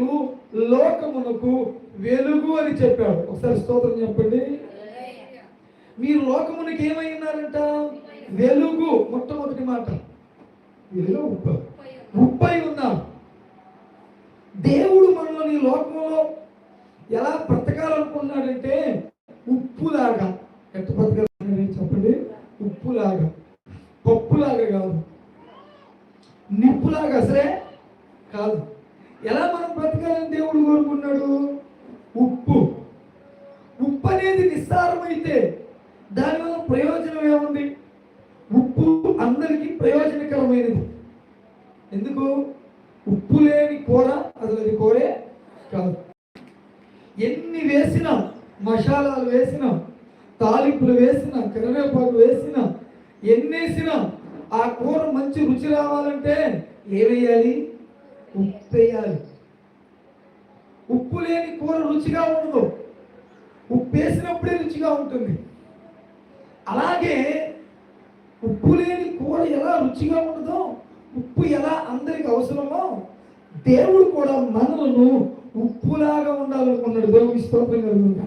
మీరు లోకమునకు వెలుగు అని చెప్పాడు. ఒకసారి స్తోత్రం చెప్పండి. మీరు లోకమునకి ఏమై ఉన్నారంట? వెలుగు. మొట్టమొదటి మాట. వెలుగు ఉప్పు. ఉప్పై ఉన్నారు దేవుడు మనల్ని ఈ లోకంలో ఎలా బ్రతకాలనుకున్నాడంటే ఉప్పులాగా. ఎట్ట బ్రతకాలని చెప్పండి? ఉప్పులాగా. పప్పులాగా కాదు. నిప్పులాగా అసలే కాదు. ఎలా మనం బ్రతకాలని దేవుడు కోరుకున్నాడు? ఉప్పు. ఉప్పు అనేది నిస్సారమైతే దానివల్ల ప్రయోజనం ఏముంది? ఉప్పు అందరికీ ప్రయోజనకరమైనది. ఎందుకు? ఉప్పు లేని కూర అసలు అది కూరే కాదు. ఎన్ని వేసినా మసాలాలు వేసినా తాలింపులు వేసినా కరివేపాకు వేసినా ఎన్ని వేసినా ఆ కూర మంచి రుచి రావాలంటే ఏమేయాలి ఉప్పు వేయాలి ఉప్పు లేని కూర రుచిగా ఉండదు. ఉప్పు వేసినప్పుడే రుచిగా ఉంటుంది. అలాగే ఉప్పు లేని కూర ఎలా రుచిగా ఉండదో ఉప్పు ఎలా అందరికి అవసరమో దేవుడు కూడా మనలను ఉప్పులాగా ఉండాలనుకున్నాడు. దేవుడి స్తోత్రం కలుగుతుంది